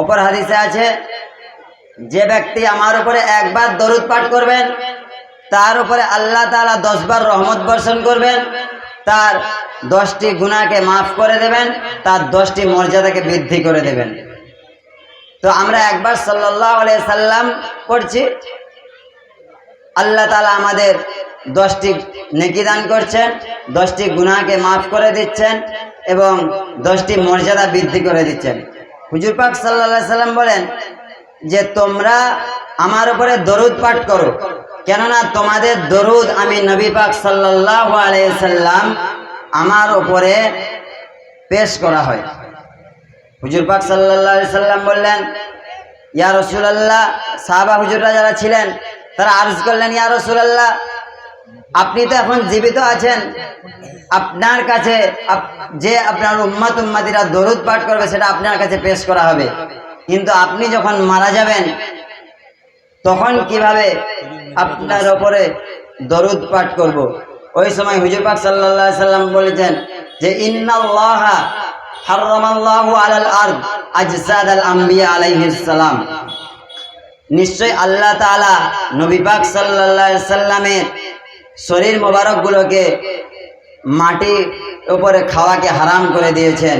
অপর হাদিসে আছে, যে ব্যক্তি আমার উপরে একবার দরুদ পাঠ করবেন, তার উপরে আল্লাহ তালা দশবার রহমত বর্ষণ করবেন, তার দশটি গুণাকে মাফ করে দেবেন, তার দশটি মর্যাদাকে বৃদ্ধি করে দেবেন। তো আমরা একবার সাল্লাহ সাল্লাম করছি আল্লাহ তালা আমাদের দশটি নেকি দান করছেন, দশটি গুনাহকে মাফ করে দিচ্ছেন এবং দশটি মর্যাদা বৃদ্ধি করে দিচ্ছেন। হুজুর পাক সাল্লা সাল্লাম বলেন যে তোমরা আমার উপরে দরুদ পাঠ করো। কেননা তোমাদের দরুদ আমি নবী পাক সাল্লাহ সাল্লাম আমার উপরে পেশ করা হয়। হুজুর পাক সাল্লাহ সাল্লাম বললেন, ইয়া রসুলাল্লাহ, সাহাবা হুজুররা যারা ছিলেন, তারা আর্জ করলেন, ইয়া রসুলাল্লাহ আপনি তো এখন জীবিত আছেন। আপনার কাছে যে আপনার উম্মাত উম্মাদিরা দরুদ পাঠ করবে, সেটা আপনার কাছে পেশ করা হবে। কিন্তু আপনি যখন মারা যাবেন, তখন কীভাবে আপনার ওপরে দরুদ পাঠ করব। ওই সময় হুজুর পাক সাল্লাল্লাহু সাল্লাম বলেছেন যে, ইন্নাল্লাহা হাররামাল্লাহু আলাল আরদ আজসাদ আল আলাইহিস সালাম। নিশ্চয় আল্লাহ তাআলা নবী পাক সাল্লাল্লাহু সাল্লামের শরীর মোবারকগুলোকে মাটির উপরে খাওয়াকে হারাম করে দিয়েছেন।